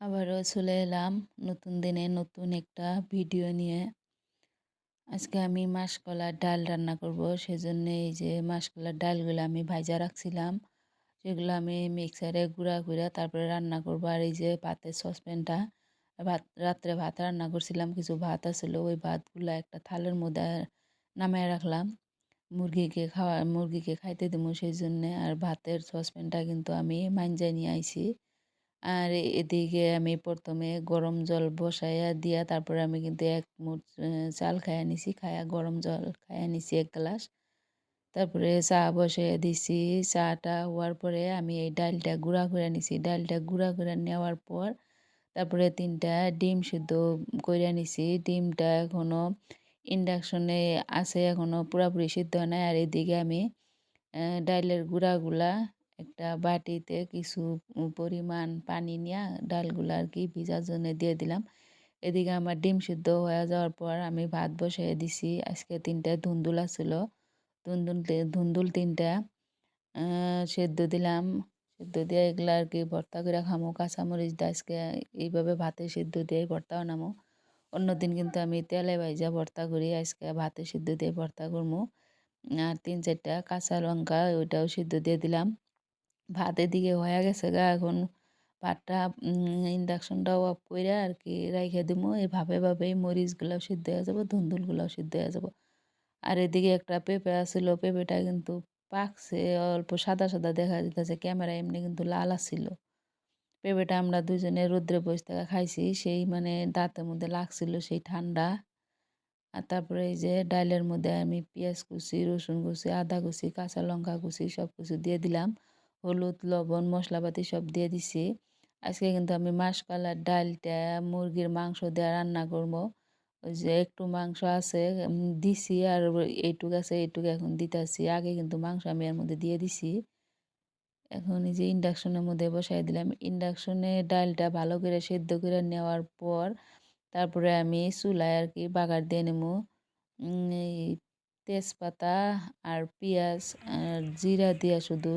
আবারও চলে এলাম নতুন দিনে নতুন একটা ভিডিও নিয়ে। আজকে আমি মাসকলার ডাল রান্না করব, সেজন্য এই যে মাসকলার ডালগুলো আমি ভাজা রাখছিলাম, সেগুলো আমি মিক্সারে গুঁড়া গুঁড়া তারপরে রান্না করব। আর এই যে ভাতের সসপ্যানটা, ভাত, রাত্রে ভাত রান্না করছিলাম, কিছু ভাত আছিল, ওই ভাতগুলো একটা থালের মধ্যে নামায় রাখলাম। মুরগিকে খাওয়া, মুরগিকে খাইতে দেবো সেই জন্যে আর ভাতের সসপ্যানটা কিন্তু আমি মাঞ্জায় নিয়ে আইছি। আর এদিকে আমি প্রথমে গরম জল বসাইয়া দিয়া, তারপরে আমি কিন্তু এক মুঠ চাল খাইয়া নিছি, খাইয়া গরম জল খাইয়া নিছি এক গ্লাস। তারপরে চা বসাইয়া দিছি। চাটা হওয়ার পরে আমি এই ডালটা গুঁড়া করে নিছি। ডালটা গুঁড়া করে নেওয়ার পর, তারপরে তিনটা ডিম সিদ্ধ করে নিছি। ডিমটা এখনও ইন্ডাকশনে আছে এখনও পুরাপুরি সিদ্ধ হয় নাই। আর এদিকে আমি ডাইলের গুঁড়াগুলা একটা বাটিতে কিছু পরিমাণ পানি নিয়ে ডালগুলো আর কি ভিজার জন্য দিয়ে দিলাম। এদিকে আমার ডিম সিদ্ধ হয়ে যাওয়ার পর আমি ভাত বসিয়ে দিছি। আজকে তিনটা ধুন্দুল আছিল। ধুন্দুল ধুন্দুল তিনটা সেদ্ধ দিলাম। সেদ্ধ দিয়ে এগুলো আর কি ভর্তা করে খামো। কাঁচামরিচ দিয়ে আজকে এইভাবে ভাতে সিদ্ধ দিয়ে ভর্তা বানামো অন্যদিন কিন্তু আমি তেলে ভাইজা ভর্তা করি। আজকে ভাতে সিদ্ধ দিয়ে ভর্তা করব আর তিন চারটা কাঁচা লঙ্কা ওইটাও সিদ্ধ দিয়ে দিলাম। ভাত এদিকে হয়ে গেছে গা, এখন ভাতটা ইন্ডাকশনটাও অফ করে আর কি রাইখে দিব এই ভাবে মরিচগুলাও সিদ্ধ হয়ে যাব, ধুন্দুলগুলাও সিদ্ধ হয়ে যাব। আর এদিকে একটা পেঁপে আসছিল পেঁপেটা কিন্তু পাকছে, অল্প সাদা সাদা দেখা যেতেছে ক্যামেরা এমনি কিন্তু লাল আসছিল পেঁপেটা আমরা দুজনে রোদ্রে বসে থাকা খাইছি, সেই মানে দাঁতের মধ্যে লাগছিল, সেই ঠান্ডা। আর তারপরে এই যে ডালের মধ্যে আমি পেঁয়াজ কুচি, রসুন কুচি, আদা কুচি, কাঁচা লঙ্কা কুচি সব কিছু দিয়ে দিলাম। হলুদ, লবণ, মশলাপাতি সব দিয়ে দিছি। আজকে কিন্তু আমি মাসকালার ডালটা, মুরগির মাংস দিয়ে রান্না করব। ওই যে একটু মাংস আছে দিছি আর এইটুক আছে, এইটুক এখন দিতেছি। আগে কিন্তু মাংস আমি এর মধ্যে দিয়ে দিছি। এখন এই যে ইন্ডাকশনের মধ্যে বসাই দিলাম। ইন্ডাকশনে ডালটা ভালো করে সেদ্ধ করে নেওয়ার পর তারপরে আমি চুলায় আর কি বাগার দিয়ে নেব। তেজপাতা আর পেঁয়াজ আর জিরা দিয়া শুধু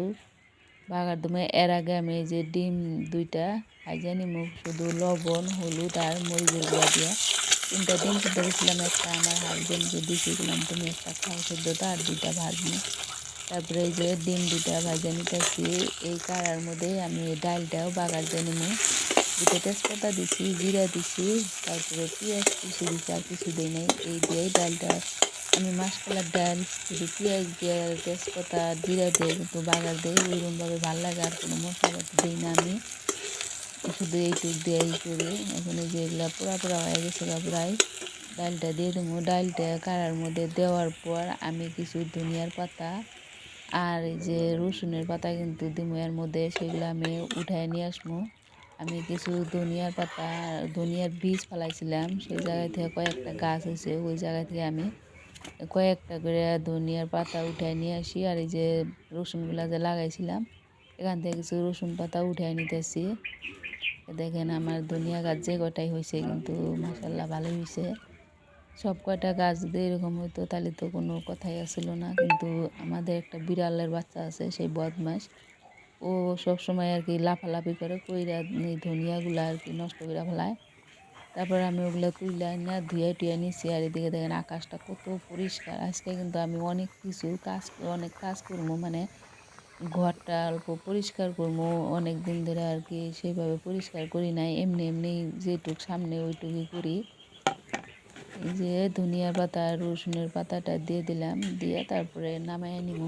বাগার দমে এর আগে আমি এই যে ডিম দুইটা ভাজা নিমু শুধু লবণ, হলুদ আর মরিচের গুঁড়া দিয়া তিনটা ডিম সিদ্ধ দিয়েছিলাম একটা আমার হাজবেন্ডকে দিয়েছিলাম তুমি একটা খাও সেদ্ধটা আর দুইটা ভাজনি তারপরে যে ডিম দুইটা ভাজা নিতেছি, এই কাড়ার মধ্যে আমি ডালটাও বাগার দিয়ে নিমু। দুটো তেজপাতা দিছি, জিরা দিছি, তারপরে পেঁয়াজ কিছু দিছি আর কিছু দিই নাই, এই দিয়েই ডালটা আমি মাসকলার ডাল শুধু পেঁয়াজ দিয়ে তেজপাতা জিরা দিয়ে কিন্তু বাগার দিই ওইরকমভাবে ভালো লাগে আর কোনো মশলাপাতি দিই না আমি। শুধু এইটুক দিয়ে এই করি। এখন এই যে এগুলো পোড়া পোড়া হয়ে গেছে প্রায়, ডালটা দিয়ে দেবো ডালটা কাড়ার মধ্যে দেওয়ার পর আমি কিছু ধনিয়ার পাতা আর এই যে রসুনের পাতা কিন্তু দিমু এর মধ্যে, সেগুলো আমি উঠায় নিয়ে আসব আমি কিছু ধনিয়ার পাতা, ধনিয়ার বীজ ফেলাইছিলাম, সেই জায়গা থেকে কয়েকটা গাছ হয়েছে ওই জায়গা থেকে আমি কয়েকটা করে ধনিয়ার পাতা উঠায় নিয়ে আসি, আর এই যে রসুনগুলা যে লাগাইছিলাম, এখান থেকে কিছু রসুন পাতা উঠাই নিতেছি। দেখেন আমার ধনিয়া গাছ যে কটাই হয়েছে কিন্তু মাসাল্লাহ ভালোই হয়েছে সব কয়টা গাছ যদি এরকম হইতো তাহলে তো কোনো কথাই আসছিল না, কিন্তু আমাদের একটা বিড়ালের বাচ্চা আছে, সেই বদমাস। ও সবসময় আর কি লাফালাফি করে কইরা ধনিয়াগুলো আর কি নষ্ট করে ফেলায়। তারপরে আমি ওগুলো তুলে না ধুয়ে টুয়ে নিছি, আর এদিকে দেখেন আকাশটা কত পরিষ্কার। আজকে কিন্তু আমি অনেক কিছু কাজ অনেক কাজ করব মানে ঘরটা অল্প পরিষ্কার করব অনেক দিন ধরে আর কি সেইভাবে পরিষ্কার করি নাই। এমনি এমনি যেটুক সামনে ওইটুকুই করি। যে ধনিয়ার পাতা, রসুনের পাতাটা দিয়ে দিলাম, দিয়ে তারপরে নামাই নিব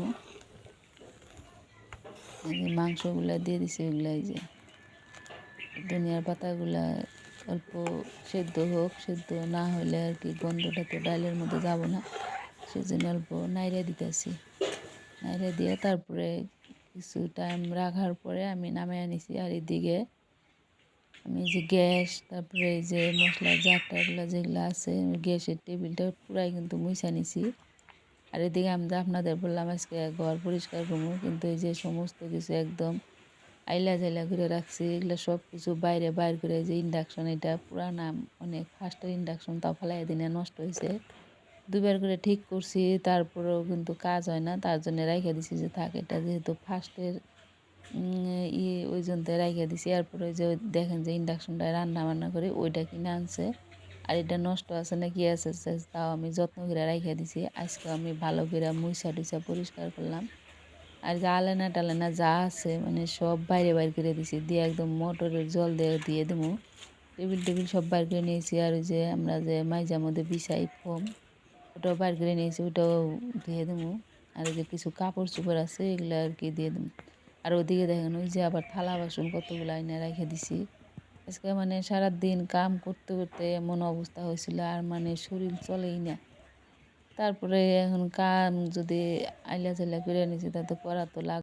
মাংসগুলা দিয়ে দিছি ওগুলা এই যে ধনিয়ার পাতাগুলা অল্প সেদ্ধ হোক, সেদ্ধ না হলে আর কি গন্ধটা তো ডালের মধ্যে যাব না। সেজন্য অল্প নাইড়ে দিতেছি। নাইড়ে দিয়ে তারপরে কিছু টাইম রাখার পরে আমি নামাই আনিছি আর এদিকে আমি যে গ্যাস, তারপরে এই যে মশলার জারটাগুলো যেগুলো আছে গ্যাসের টেবিলটা পুরাই কিন্তু মুছা নিছি। আর এদিকে আমি আপনাদের বললাম আজকে ঘর পরিষ্কার করব, কিন্তু এই যে সমস্ত কিছু একদম আইলা জাইলা করে রাখছি, এগুলো সব কিছু বাইরে বাইর করে যে ইন্ডাকশন এটা পুরানা অনেক ফার্স্টের ইন্ডাকশন তাও ফেলাই দিনে নষ্ট হয়েছে দুবার করে ঠিক করছি, তারপরেও কিন্তু কাজ হয় না, তার জন্য রেখে দিছি যে থাক, এটা যেহেতু ফার্স্টের ইয়ে ওই জন্য রাইখা দিছি, এরপরে যে দেখেন যে ইন্ডাকশনটায় রান্না বান্না করে ওইটা কিনে আনছে। আর এটা নষ্ট আছে না কি আছে, তাও আমি যত্ন করে রাইখা দিছি, আজকে আমি ভালো করে মুইসা টুইসা পরিষ্কার করলাম। আর যে টালেনা যা আছে মানে সব বাইরে বাইর করে দিছি। দিয়ে একদম মোটরের জল দিয়ে দিয়ে দেবো টেবিল টেবিল সব বাইর করে নিয়েছি। আর ওই যে আমরা যে মাইজার মধ্যে বিছাই ফোম, ওটাও বাইর করে নিয়েছি, ওটাও দিয়ে দেবো আর যে কিছু কাপড় চোপড় আছে, এগুলো আর কি দিয়ে দেবো আর ওদিকে দেখেন, ওই যে আবার থালা বাসন কতগুলো আইনে রেখে দিছি। আজকে মানে সারাদিন কাম করতে করতে এমন অবস্থা হয়েছিল, আর মানে শরীর চলেই না। তারপরে এখন কাম যদি আইলা চাইলা করে নিছি তা করা তো লাগ